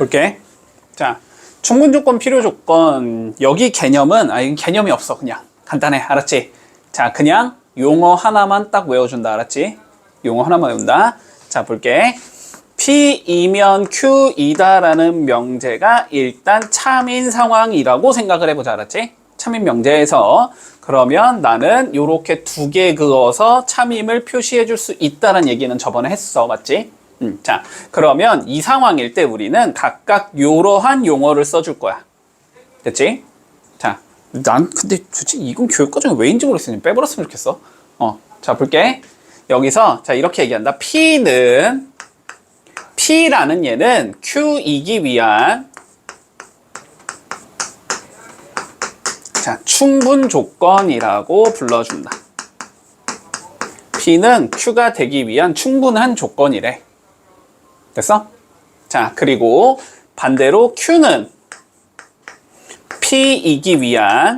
볼게. 자, 충분 조건, 필요 조건. 여기 개념은, 아, 이 개념이 없어. 그냥. 간단해. 알았지? 자, 그냥 용어 하나만 딱 외워준다. 알았지? 용어 하나만 외운다. 자, 볼게. P이면 Q이다라는 명제가 일단 참인 상황이라고 생각을 해보자. 알았지? 참인 명제에서 그러면 나는 요렇게 두 개 그어서 참임을 표시해 줄 수 있다는 얘기는 저번에 했어. 맞지? 음, 자, 그러면 이 상황일 때 우리는 각각 요러한 용어를 써줄 거야. 됐지? 자, 난 근데 솔직히 이건 교육 과정에 왜인지 모르겠으니 빼버렸으면 좋겠어. 어, 자, 볼게. 여기서, 자, 이렇게 얘기한다. P는, P라는 얘는 Q이기 위한, 자, 충분 조건이라고 불러준다. P는 Q가 되기 위한 충분한 조건이래. 됐어? 자, 그리고 반대로 Q는 P이기 위한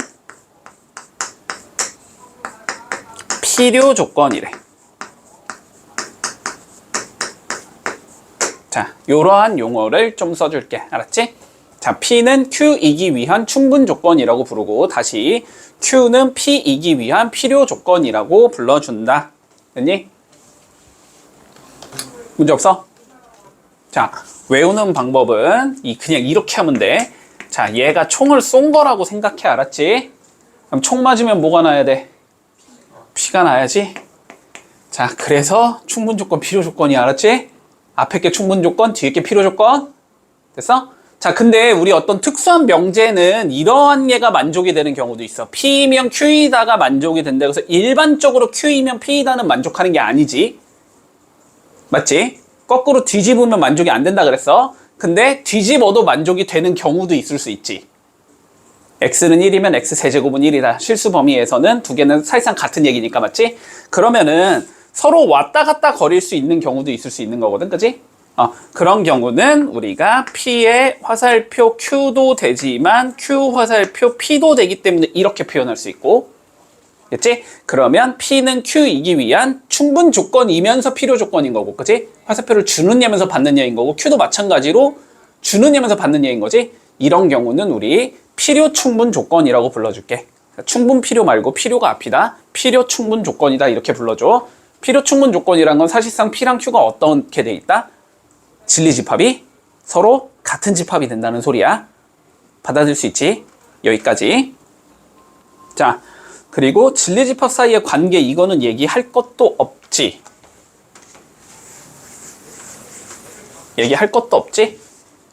필요 조건이래. 자, 이러한 용어를 좀 써줄게. 알았지? 자, P는 Q이기 위한 충분 조건이라고 부르고 다시 Q는 P이기 위한 필요 조건이라고 불러준다. 됐니? 문제 없어? 자, 외우는 방법은 이 그냥 이렇게 하면 돼. 자, 얘가 총을 쏜 거라고 생각해. 알았지? 그럼 총 맞으면 뭐가 나야 돼? 피가 나야지. 자, 그래서 충분 조건, 필요 조건이 알았지? 앞에 게 충분 조건, 뒤에 게 필요 조건. 됐어? 자, 근데 우리 어떤 특수한 명제는 이러한 예가 만족이 되는 경우도 있어. P이면 Q이다가 만족이 된다. 그래서 일반적으로 Q이면 P이다는 만족하는 게 아니지. 맞지? 거꾸로 뒤집으면 만족이 안 된다 그랬어. 근데 뒤집어도 만족이 되는 경우도 있을 수 있지. x는 1이면 x 세제곱은 1이다. 실수 범위에서는 두 개는 사실상 같은 얘기니까 맞지? 그러면은 서로 왔다 갔다 거릴 수 있는 경우도 있을 수 있는 거거든. 그지? 어, 그런 경우는 우리가 P의 화살표 Q도 되지만 Q 화살표 P도 되기 때문에 이렇게 표현할 수 있고 됐지? 그러면 P는 Q이기 위한 충분 조건이면서 필요 조건인 거고, 그지? 화살표를 받는 예인 거고, Q도 마찬가지로 받는 예인 거지? 이런 경우는 우리 필요 충분 조건이라고 불러줄게. 충분 필요 말고 필요가 앞이다. 필요 충분 조건이다. 이렇게 불러줘. 필요 충분 조건이란 건 사실상 P랑 Q가 어떻게 돼 있다? 진리 집합이 서로 같은 집합이 된다는 소리야. 받아들일 수 있지? 여기까지. 자, 그리고 진리집합 사이의 관계 이거는 얘기할 것도 없지. 얘기할 것도 없지.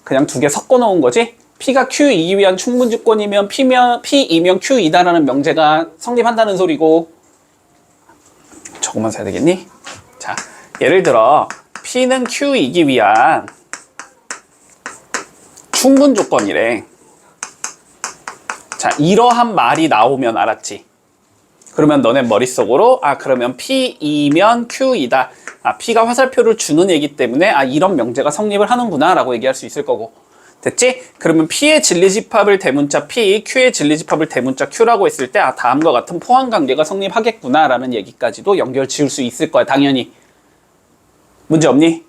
그냥 두 개 섞어 놓은 거지. P가 Q이기 위한 충분 조건이면 P면 P이면 Q이다라는 명제가 성립한다는 소리고. 저것만 써야 되겠니? 자, 예를 들어 P는 Q이기 위한 충분 조건이래. 자, 이러한 말이 나오면 알았지. 그러면 너네 머릿속으로 아 그러면 P이면 Q이다. 아 P가 화살표를 주는 얘기 때문에 아 이런 명제가 성립을 하는구나 라고 얘기할 수 있을 거고 됐지? 그러면 P의 진리집합을 대문자 P, Q의 진리집합을 대문자 Q라고 했을 때 아 다음과 같은 포함관계가 성립하겠구나 라는 얘기까지도 연결 지을 수 있을 거야 당연히 문제 없니?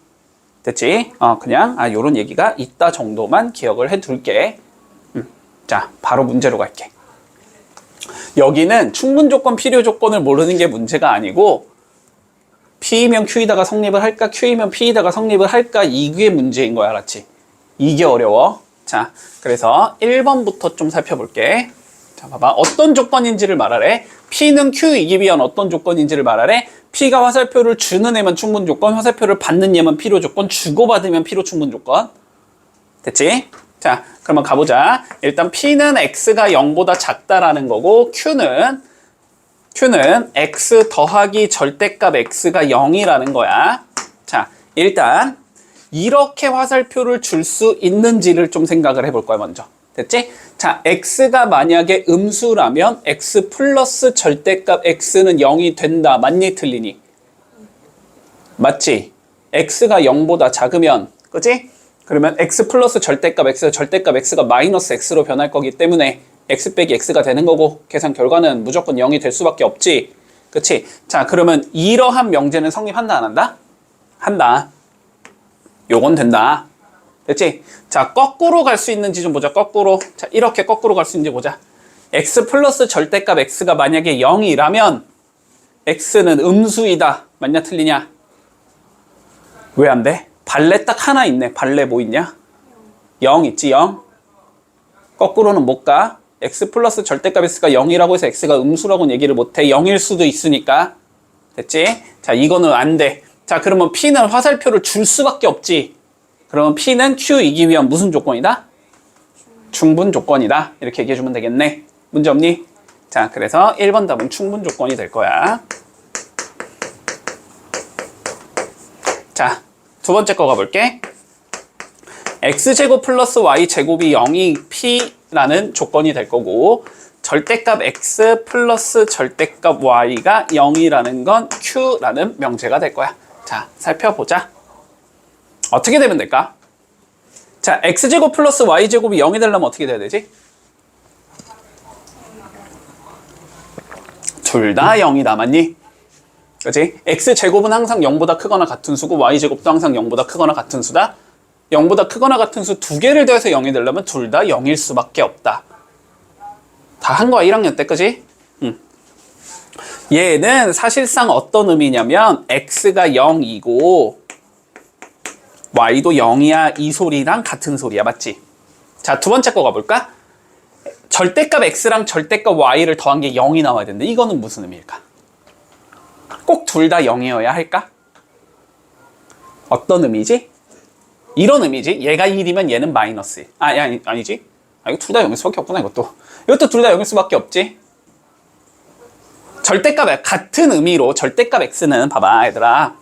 됐지? 어 그냥 아 요런 얘기가 있다 정도만 기억을 해둘게 음, 자 바로 문제로 갈게 여기는 충분 조건, 필요 조건을 모르는 게 문제가 아니고 P이면 Q이다가 성립을 할까, Q이면 P이다가 성립을 할까 이게 문제인 거야, 알았지? 이게 어려워. 자, 그래서 1번부터 좀 살펴볼게. 자, 봐봐. 어떤 조건인지를 말하래. P는 Q이기 위한 어떤 조건인지를 말하래. P가 화살표를 주는 애만 충분 조건, 화살표를 받는 얘만 필요 조건, 주고받으면 필요 충분 조건. 됐지? 자, 그러면 가보자. 일단 P는 X가 0보다 작다라는 거고, Q는, Q는 X 더하기 절대값 X가 0이라는 거야. 자, 일단, 이렇게 화살표를 줄 수 있는지를 좀 생각을 해볼 거야, 먼저. 됐지? 자, X가 만약에 음수라면 X 플러스 절대값 X는 0이 된다. 맞니? 틀리니? 맞지? X가 0보다 작으면, 그지? 그러면 x 플러스 절대값 x, 절대값 x가 마이너스 x로 변할 거기 때문에 x 빼기 x가 되는 거고 계산 결과는 무조건 0이 될 수밖에 없지. 그치? 자, 그러면 이러한 명제는 성립한다, 안 한다? 한다. 요건 된다. 됐지? 자, 거꾸로 갈 수 있는지 좀 보자. 거꾸로. 자, 이렇게 거꾸로 갈 수 있는지 보자. x 플러스 절대값 x가 만약에 0이라면 x는 음수이다. 맞냐, 틀리냐? 왜 안 돼? 발레 딱 하나 있네. 발레 뭐 있냐? 0 있지, 0. 거꾸로는 못 가. x 플러스 절대값 x가 0이라고 해서 x가 음수라고는 얘기를 못 해. 0일 수도 있으니까. 됐지? 자, 이거는 안 돼. 자, 그러면 p는 화살표를 줄 수밖에 없지. 그러면 p는 q이기 위한 무슨 조건이다? 충분 조건이다. 이렇게 얘기해 주면 되겠네. 문제 없니? 자, 그래서 1번 답은 충분 조건이 될 거야. 자, 두 번째 거 가볼게. x제곱 플러스 y제곱이 0이 p라는 조건이 될 거고 절대값 x 플러스 절대값 y가 0이라는 건 q라는 명제가 될 거야. 자, 살펴보자. 어떻게 되면 될까? 자, x제곱 플러스 y제곱이 0이 되려면 어떻게 돼야 되지? 둘 다 0이다, 맞니? 그지? x제곱은 항상 0보다 크거나 같은 수고 y제곱도 항상 0보다 크거나 같은 수다. 0보다 크거나 같은 수 두 개를 더해서 0이 되려면 둘 다 0일 수밖에 없다. 다 한 거야, 1학년 때, 그지? 응. 얘는 사실상 어떤 의미냐면 x가 0이고 y도 0이야 이 소리랑 같은 소리야 맞지? 자 두 번째 거 가볼까? 절대값 x랑 절대값 y를 더한 게 0이 나와야 되는데 이거는 무슨 의미일까? 꼭 둘 다 0이어야 할까? 어떤 의미지? 이런 의미지 얘가 1이면 얘는 마이너스 1 아, 아니, 아니지? 아, 이거 둘 다 0일 수밖에 없구나 이것도 이것도 둘 다 0일 수밖에 없지 절대값 같은 의미로 절대값 x는 봐봐 얘들아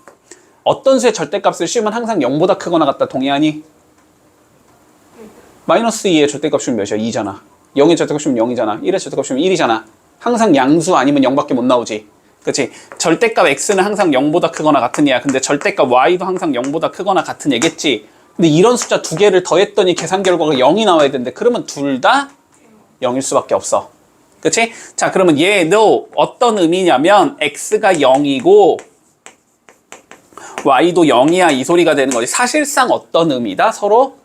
어떤 수의 절대값을 씌우면 항상 0보다 크거나 같다 동의하니? 마이너스 2의 절대값 씌우면 몇이야? 2잖아 0의 절대값 씌우면 0이잖아 1의 절대값 씌우면 1이잖아 항상 양수 아니면 0밖에 못 나오지 그치? 절대값 x는 항상 0보다 크거나 같은 얘야 근데 절대값 y도 항상 0보다 크거나 같은 얘겠지 근데 이런 숫자 두 개를 더했더니 계산 결과가 0이 나와야 되는데 그러면 둘 다 0일 수밖에 없어 그치? 자 그러면 얘도 어떤 의미냐면 x가 0이고 y도 0이야 이 소리가 되는 거지 사실상 어떤 의미다? 서로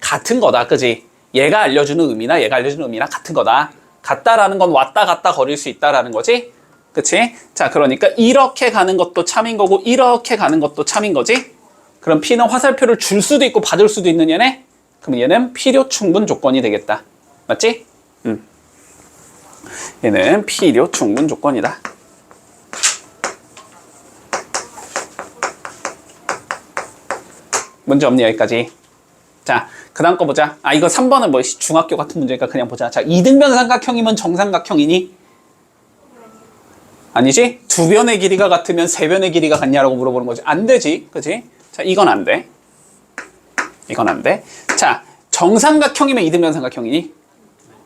같은 거다 그지? 얘가 알려주는 의미나 얘가 알려주는 의미나 같은 거다 같다라는 건 왔다 갔다 거릴 수 있다라는 거지 그치? 자 그러니까 이렇게 가는 것도 참인 거고 이렇게 가는 것도 참인 거지 그럼 P는 화살표를 줄 수도 있고 받을 수도 있는 얘네 그럼 얘는 필요 충분 조건이 되겠다 맞지? 음. 얘는 필요 충분 조건이다 문제 없니 여기까지 자, 그 다음 거 보자. 아, 이거 3번은 뭐 중학교 같은 문제니까 그냥 보자. 자, 이등변 삼각형이면 정삼각형이니? 아니지? 두 변의 길이가 같으면 세 변의 길이가 같냐라고 물어보는 거지. 안 되지. 그지? 자, 이건 안 돼. 이건 안 돼. 자, 정삼각형이면 이등변 삼각형이니?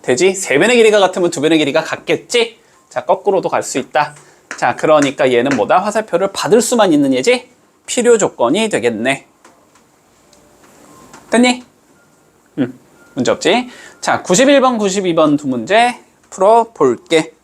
되지? 세 변의 길이가 같으면 두 변의 길이가 같겠지? 자, 거꾸로도 갈 수 있다. 자, 그러니까 얘는 뭐다? 화살표를 받을 수만 있는 얘지? 필요 조건이 되겠네. 됐니? 음, 문제 없지? 자, 91번, 92번 두 문제 풀어볼게.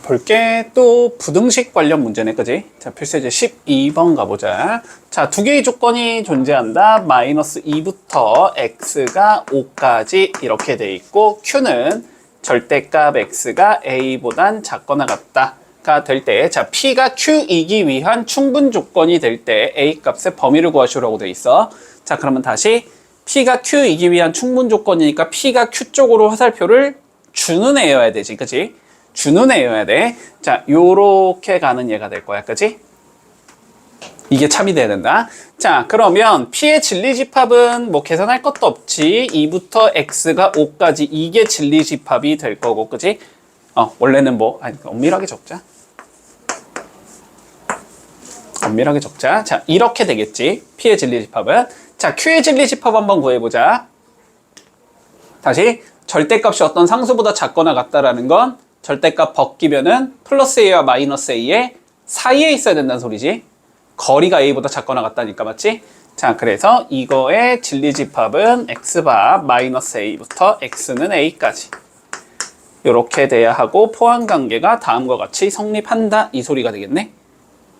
볼게 또 부등식 관련 문제네, 그지? 자, 필수제 12번 가보자. 자, 두 개의 조건이 존재한다. 마이너스 2부터 x가 5까지 이렇게 돼 있고, q는 절대값 x가 a보단 작거나 같다. 가 될 때, 자, p가 q이기 위한 충분 조건이 될 때 a 값의 범위를 구하시라고 돼 있어. 자, 그러면 다시 p가 q이기 위한 충분 조건이니까 p가 q 쪽으로 화살표를 주는 애여야 되지, 그치? 주는 애여야 돼. 자, 요렇게 가는 얘가 될 거야, 그치? 이게 참이 돼야 된다. 자, 그러면 p의 진리 집합은 뭐 계산할 것도 없지. 2부터 x가 5까지 이게 진리 집합이 될 거고, 그치? 어, 원래는 뭐, 아니, 엄밀하게 적자. 엄밀하게 적자. 자, 이렇게 되겠지. P의 진리 집합은. 자, Q의 진리 집합 한번 구해보자. 다시, 절대값이 어떤 상수보다 작거나 같다라는 건 절대값 벗기면은 플러스 A와 마이너스 A의 사이에 있어야 된다는 소리지. 거리가 A보다 작거나 같다니까, 맞지? 자, 그래서 이거의 진리집합은 X바 마이너스 A부터 X는 A까지. 이렇게 돼야 하고 포함관계가 다음과 같이 성립한다. 이 소리가 되겠네.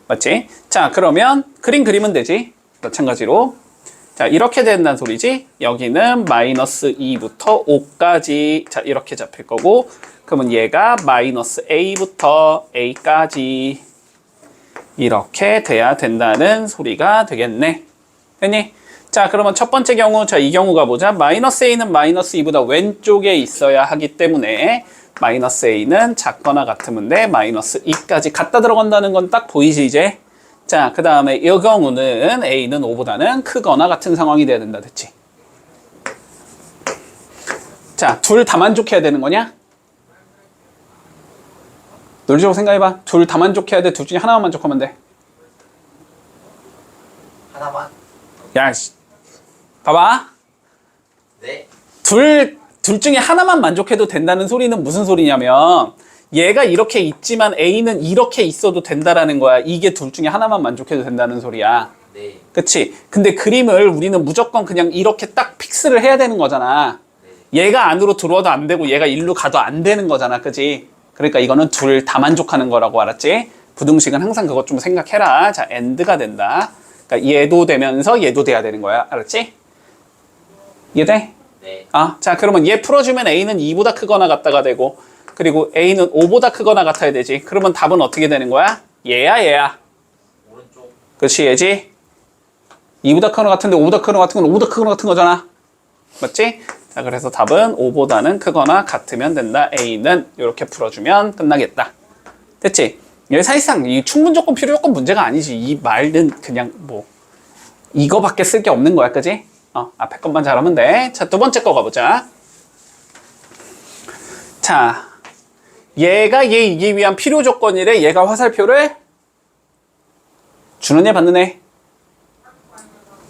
맞지? 자, 그러면 그림 그리면 되지. 마찬가지로 자, 이렇게 된다는 소리지. 여기는 마이너스 2부터 5까지. 자, 이렇게 잡힐 거고. 그러면 얘가 마이너스 a부터 a까지. 이렇게 돼야 된다는 소리가 되겠네. 됐니? 자, 그러면 첫 번째 경우, 자, 이 경우가 뭐자? 마이너스 a는 마이너스 2보다 왼쪽에 있어야 하기 때문에 마이너스 a는 작거나 같으면 돼. 마이너스 2까지 갖다 들어간다는 건 딱 보이지, 이제? 자, 그 다음에 이 경우는 a는 5보다는 크거나 같은 상황이 돼야 된다, 됐지? 자, 둘 다 만족해야 되는 거냐? 논리적으로 생각해봐. 둘 다 만족해야 돼. 둘 중에 하나만 만족하면 돼. 하나만? 야, 씨. 봐봐. 네. 둘, 둘 중에 하나만 만족해도 된다는 소리는 무슨 소리냐면, 얘가 이렇게 있지만 A는 이렇게 있어도 된다라는 거야. 이게 둘 중에 하나만 만족해도 된다는 소리야. 네. 그치? 근데 그림을 우리는 무조건 그냥 이렇게 딱 픽스를 해야 되는 거잖아. 얘가 안으로 들어와도 안 되고 얘가 일로 가도 안 되는 거잖아. 그지? 그러니까 이거는 둘 다 만족하는 거라고 알았지? 부등식은 항상 그것 좀 생각해라. 자, AND가 된다. 그러니까 얘도 되면서 얘도 돼야 되는 거야. 알았지? 이해돼? 네. 아, 자, 그러면 얘 풀어주면 A는 2보다 크거나 같다가 되고, 그리고 A는 5보다 크거나 같아야 되지. 그러면 답은 어떻게 되는 거야? 얘야, 얘야. 오른쪽. 그렇지, 얘지? 2보다 크거나 같은데 5보다 크거나 같은 건 5보다 크거나 같은 거잖아. 맞지? 자, 그래서 답은 5보다는 크거나 같으면 된다. A는 이렇게 풀어주면 끝나겠다. 됐지? 얘 사실상 이 충분 조건, 필요 조건 문제가 아니지. 이 말은 그냥 뭐, 이거밖에 쓸 게 없는 거야. 그지? 어, 앞에 것만 잘하면 돼. 자, 두 번째 거 가보자. 자, 얘가 얘 이기 위한 필요 조건이래. 얘가 화살표를 주는 애 받는 애.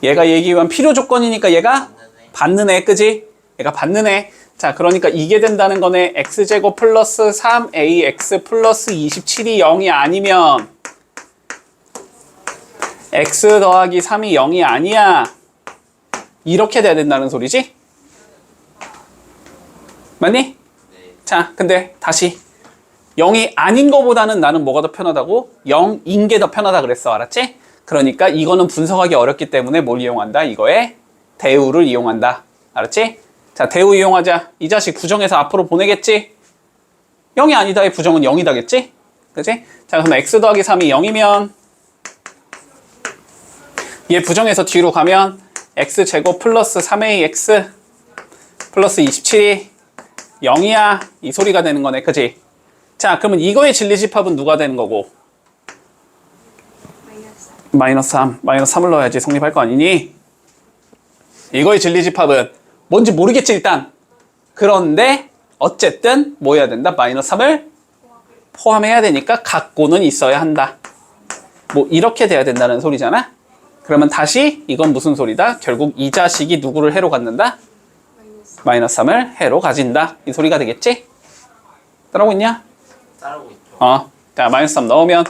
얘가 얘기 위한 필요 조건이니까 얘가. 받는 애, 그지? 얘가 받는 애. 자, 그러니까 이게 된다는 거네. x제곱 플러스 3ax 플러스 27이 0이 아니면 x 더하기 3이 0이 아니야. 이렇게 돼야 된다는 소리지? 맞니? 네. 자, 근데 다시 0이 아닌 거보다는 나는 뭐가 더 편하다고? 0인 게 더 편하다 그랬어. 알았지? 그러니까 이거는 분석하기 어렵기 때문에 뭘 이용한다? 이거에 대우를 이용한다. 알았지? 자, 대우 이용하자. 이 자식 부정해서 앞으로 보내겠지? 0이 아니다의 부정은 0이다겠지? 그지? 자, 그럼 x 더하기 3이 0이면 얘 부정해서 뒤로 가면 x 제곱 플러스 3ax 플러스 27이 0이야 이 소리가 되는 거네 그지 자 그러면 이거의 진리집합은 누가 되는 거고? 마이너스 3 마이너스 3을 넣어야지 성립할 거 아니니? 이거의 진리집합은 뭔지 모르겠지 일단. 그런데 어쨌든 뭐 해야 된다? 마이너스 3을 포함해야 되니까 갖고는 있어야 한다. 뭐 이렇게 돼야 된다는 소리잖아? 그러면 다시 이건 무슨 소리다? 결국 이 자식이 누구를 해로 갖는다? 마이너스 3을 해로 가진다. 이 소리가 되겠지? 따라오고 있냐? 따르고 있죠. 어. 자, 마이너스 3 넣으면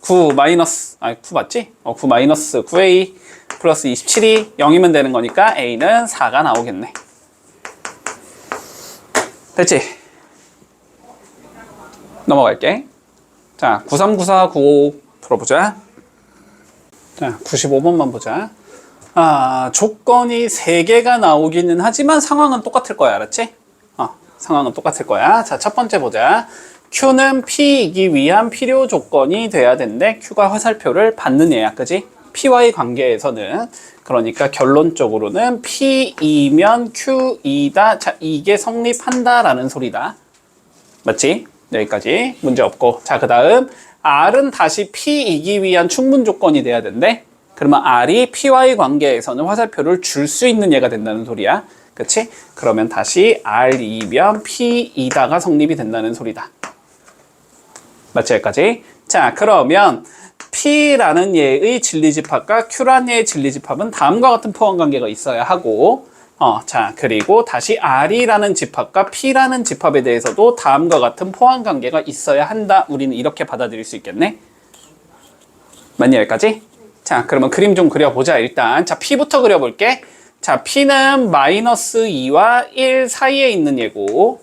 9 마이너스, 아니 9 맞지? 어, 9 마이너스 9a 플러스 27이 0이면 되는 거니까 a는 4가 나오겠네. 됐지? 넘어갈게. 자, 9394 95 풀어보자. 자, 95번만 보자. 아, 조건이 3개가 나오기는 하지만 상황은 똑같을 거야. 알았지? 어, 상황은 똑같을 거야. 자, 첫 번째 보자. Q는 P이기 위한 필요 조건이 돼야 되는데 Q가 화살표를 받는. 그지? P와의 관계에서는 그러니까 결론적으로는 P이면 Q이다. 자, 이게 성립한다라는 소리다. 맞지? 여기까지 문제 없고 자 그 다음 R은 다시 P이기 위한 충분 조건이 돼야 된대 그러면 R이 P와의 관계에서는 화살표를 줄 수 있는 얘가 된다는 소리야 그치? 그러면 다시 R이면 P이다가 성립이 된다는 소리다 맞지 여기까지? 자 그러면 P라는 얘의 진리집합과 Q라는 얘의 진리집합은 다음과 같은 포함관계가 있어야 하고 어, 자, 그리고 다시 R이라는 집합과 P라는 집합에 대해서도 다음과 같은 포함 관계가 있어야 한다. 우리는 이렇게 받아들일 수 있겠네. 맞니 여기까지? 자, 그러면 그림 좀 그려보자. 일단 자, P부터 그려볼게. 자, P는 마이너스 2와 1 사이에 있는 얘고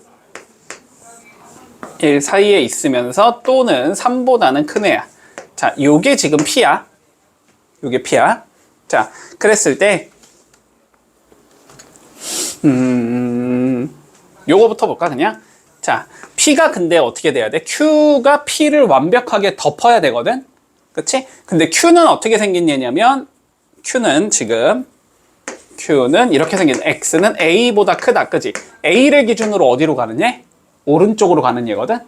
1 사이에 있으면서 또는 3보다는 큰 애야. 자, 요게 지금 P야. 요게 P야. 자, 그랬을 때 음, 요거부터 볼까, 그냥? 자, P가 근데 어떻게 돼야 돼? Q가 P를 완벽하게 덮어야 되거든? 그치? 근데 Q는 어떻게 생긴 얘냐면, Q는 지금, Q는 이렇게 생긴, X는 A보다 크다, 그지? A를 기준으로 어디로 얘? 오른쪽으로 가는 얘거든?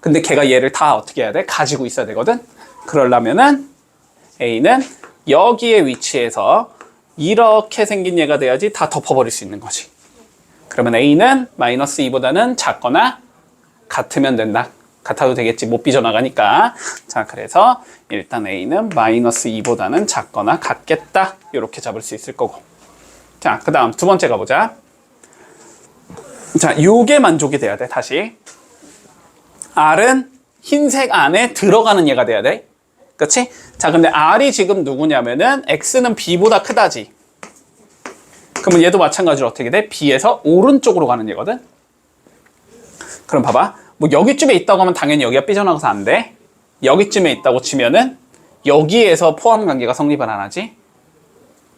근데 걔가 얘를 다 어떻게 해야 돼? 가지고 있어야 되거든? 그러려면은, A는 여기에 위치해서 이렇게 생긴 얘가 돼야지 다 덮어버릴 수 있는 거지. 그러면 A는 마이너스 2보다는 작거나 같으면 된다. 같아도 되겠지. 못 삐져나가니까. 자, 그래서 일단 A는 마이너스 2보다는 작거나 같겠다. 이렇게 잡을 수 있을 거고. 자, 그 다음 두 번째 가보자. 자, 요게 만족이 돼야 돼. 다시. R은 흰색 안에 들어가는 얘가 돼야 돼. 그치? 자, 근데 R이 지금 누구냐면은 X는 B보다 크다지. 그러면 얘도 마찬가지로 어떻게 돼? B에서 오른쪽으로 가는 얘거든? 그럼 봐봐. 뭐 여기쯤에 있다고 하면 당연히 여기가 삐져나가서 안 돼. 여기쯤에 있다고 치면은 여기에서 포함 관계가 성립을 안 하지.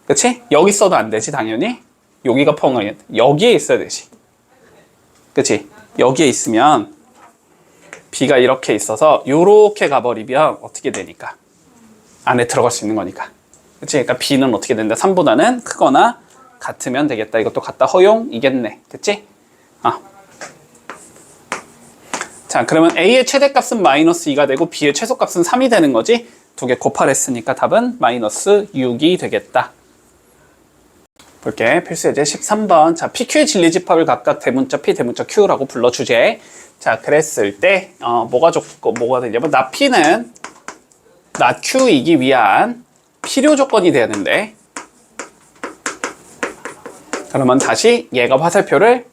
그치? 여기 있어도 안 되지, 당연히. 여기가 포함 여기에 있어야 되지. 그치? 여기에 있으면 B가 이렇게 있어서 요렇게 가버리면 어떻게 되니까? 안에 들어갈 수 있는 거니까. 그치? 그러니까 B는 어떻게 된다? 3보다는 크거나 같으면 되겠다. 이것도 갖다 허용이겠네. 됐지? 아. 자, 그러면 A의 최대값은 마이너스 2가 되고 B의 최소값은 3이 되는 거지? 두 개 곱하랬으니까 답은 마이너스 6이 되겠다. 볼게. 필수 예제 13번. 자, PQ의 진리 집합을 각각 대문자 P, 대문자 Q라고 불러 주제. 자, 그랬을 때, 어, 뭐가 좋고, 뭐가 되냐면, 나 P는 나 Q이기 위한 필요 조건이 되는데, 그러면 다시 얘가 화살표를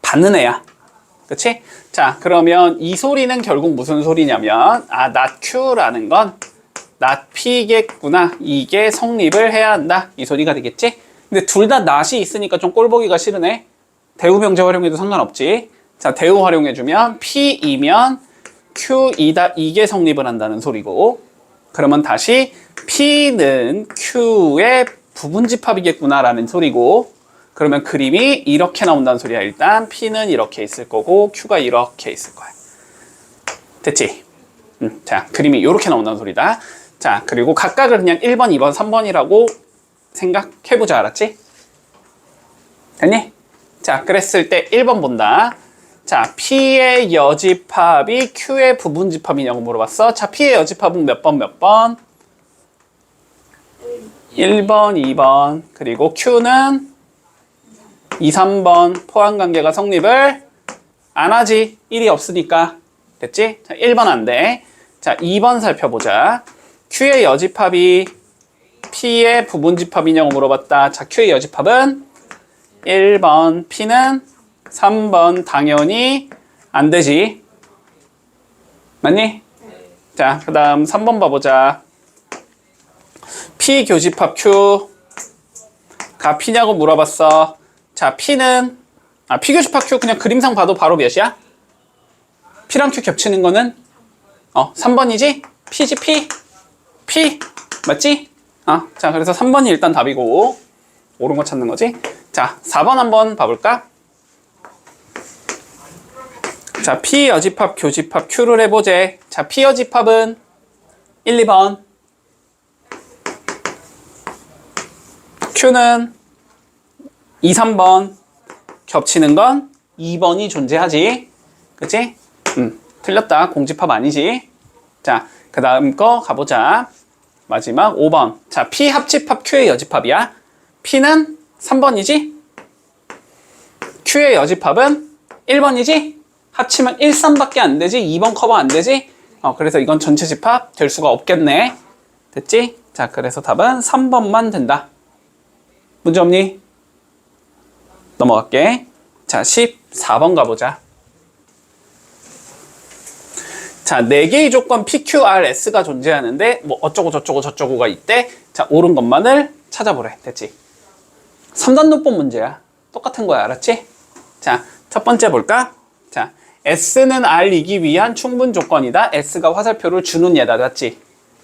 받는 애야. 그치? 자, 그러면 이 소리는 결국 무슨 소리냐면, 아, not Q라는 건 not P겠구나. 이게 성립을 해야 한다. 이 소리가 되겠지? 근데 둘다 not이 있으니까 좀 꼴보기가 싫으네. 대우 병제 활용해도 상관없지. 자, 대우 활용해주면 P이면 Q이다. 이게 성립을 한다는 소리고. 그러면 다시 P는 Q의 부분집합이겠구나라는 소리고. 그러면 그림이 이렇게 나온다는 소리야. 일단 P는 이렇게 있을 거고 Q가 이렇게 있을 거야. 됐지? 음, 자, 그림이 이렇게 나온다는 소리다. 자, 그리고 각각을 그냥 1번, 2번, 3번이라고 생각해보자. 알았지? 됐니? 자, 그랬을 때 1번 본다. 자, P의 여집합이 Q의 부분집합이냐고 물어봤어. 자, P의 여집합은 몇 번, 몇 번? 1번, 2번. 그리고 Q는 2, 3번 포함관계가 성립을 안 하지. 1이 없으니까. 됐지? 자, 1번 안 돼. 자, 2번 살펴보자. Q의 여집합이 P의 부분 집합이냐고 물어봤다. 자, Q의 여집합은 1번, P는 3번 당연히 안 되지. 맞니? 자, 그 다음 3번 봐보자. P 교집합 Q. 가 P냐고 물어봤어. 자, P는, 아, P 교집합 Q 그냥 그림상 봐도 바로 몇이야? P랑 Q 겹치는 거는, 어, 3번이지? P지, P? P. 맞지? 어, 자, 그래서 3번이 일단 답이고, 옳은 거 찾는 거지? 자, 4번 한번 봐볼까? 자, P 여집합, 교집합, Q를 해보재. 자, P 여집합은 1, 2번. Q는 2, 3번. 겹치는 건 2번이 존재하지. 그치? 음, 틀렸다. 공집합 아니지. 자, 그 다음 거 가보자. 마지막 5번. 자, P 합집합 Q의 여집합이야. P는 3번이지? Q의 여집합은 1번이지? 합치면 1, 3밖에 안 되지? 2번 커버 안 되지? 어, 그래서 이건 전체 집합 될 수가 없겠네. 됐지? 자, 그래서 답은 3번만 된다. 문제 없니? 넘어갈게. 자, 14번 가보자. 자, 4개의 조건 PQRS가 존재하는데 뭐 어쩌고 저쩌고 저쩌고가 있대. 자, 옳은 것만을 찾아보래. 됐지? 3단 논법 문제야. 똑같은 거야. 알았지? 자, 첫 번째 볼까? 자, S는 R이기 위한 충분 조건이다. S가 화살표를 주는 예다. 맞지?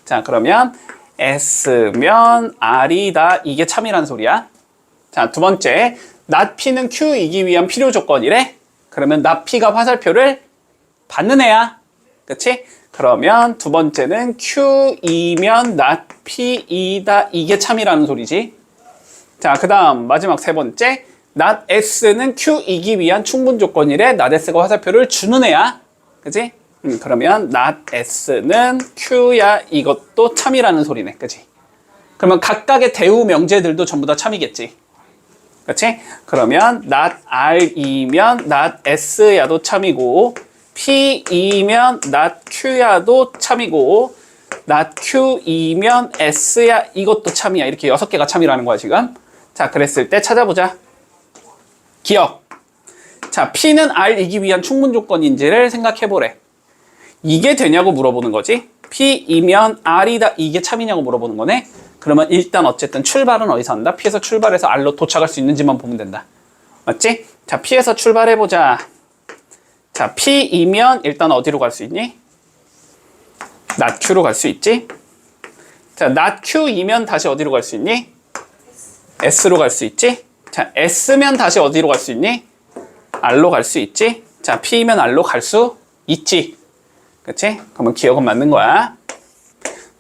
자, 그러면 S면 R이다. 이게 참이란 소리야. 자, 두 번째. not P는 Q이기 위한 필요 조건이래. 그러면 not P가 화살표를 받는 애야. 그치? 그러면 두 번째는 Q이면 not P이다. 이게 참이라는 소리지. 자, 그 다음 마지막 세 번째. not S는 Q이기 위한 충분 조건이래. not S가 화살표를 주는 애야. 그치? 음, 그러면 not S는 Q야. 이것도 참이라는 소리네. 그치? 그러면 각각의 대우 명제들도 전부 다 참이겠지. 그렇지? 그러면 not R이면 not S야도 참이고 P이면 not Q야도 참이고 not Q이면 S야 이것도 참이야. 이렇게 여섯 개가 참이라는 거야 지금. 자 그랬을 때 찾아보자. 기억. 자 P는 R이기 위한 충분 조건인지를 생각해 보래. 이게 되냐고 물어보는 거지. P이면 R이다 이게 참이냐고 물어보는 거네. 그러면 일단 어쨌든 출발은 어디서 한다? P에서 출발해서 R로 도착할 수 있는지만 보면 된다. 맞지? 자, P에서 출발해 보자. 자, P이면 일단 어디로 갈 수 있니? not Q로 갈 수 있지? 자, not Q이면 다시 어디로 갈 수 있니? S로 갈 수 있지? 자, S면 다시 어디로 갈 수 있니? R로 갈 수 있지? 자, P면 R로 갈 수 있지? 그치? 그러면 기억은 맞는 거야.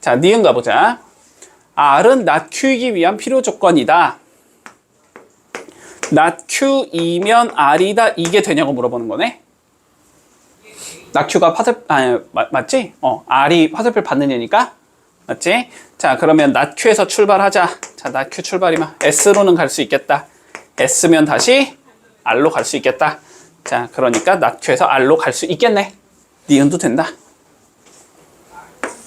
자, 니은 가보자. R은 not Q이기 위한 필요 조건이다. not Q이면 R이다. 이게 되냐고 물어보는 거네. Q가 화살, 아, 맞, 맞지? 어, R이 화살표를 받는 얘니까. 맞지? 자, 그러면 Q에서 출발하자. 자, Q 출발이면 S로는 갈 수 있겠다. S면 다시 R로 갈 수 있겠다. 자, 그러니까 Q에서 R로 갈 수 있겠네. 니은도 된다.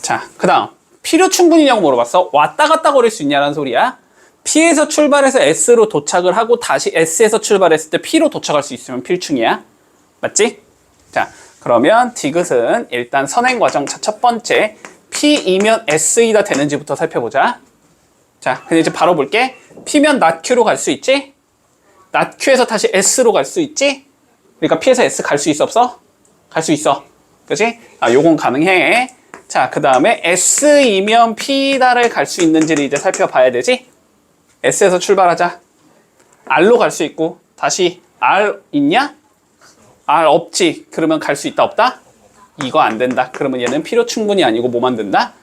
자, 그 다음. 필요 충분이냐고 물어봤어. 왔다 갔다 거릴 수 있냐라는 소리야. P에서 출발해서 S로 도착을 하고 다시 S에서 출발했을 때 P로 도착할 수 있으면 필충이야. 맞지? 자, 그러면 디귿은 일단 선행 과정 자, 첫 번째 P이면 S이다 되는지부터 살펴보자. 자, 근데 이제 바로 볼게. P면 Q로 갈 수 있지? Q에서 다시 S로 갈 수 있지? 그러니까 P에서 S 갈 수 있어 없어? 갈 수 있어. 그지? 아, 요건 가능해. 자, 그 다음에 S이면 P다를 갈 수 있는지를 이제 살펴봐야 되지? S에서 출발하자. R로 갈 수 있고, 다시 R 있냐? R 없지. 그러면 갈 수 있다, 없다? 이거 안 된다. 그러면 얘는 필요 충분이 아니고 뭐 만든다?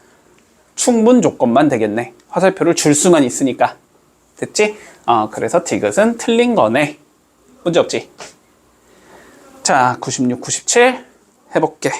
충분 조건만 되겠네. 화살표를 줄 수만 있으니까. 됐지? 어, 그래서 디귿은 틀린 거네. 문제 없지? 자, 96, 97 해볼게.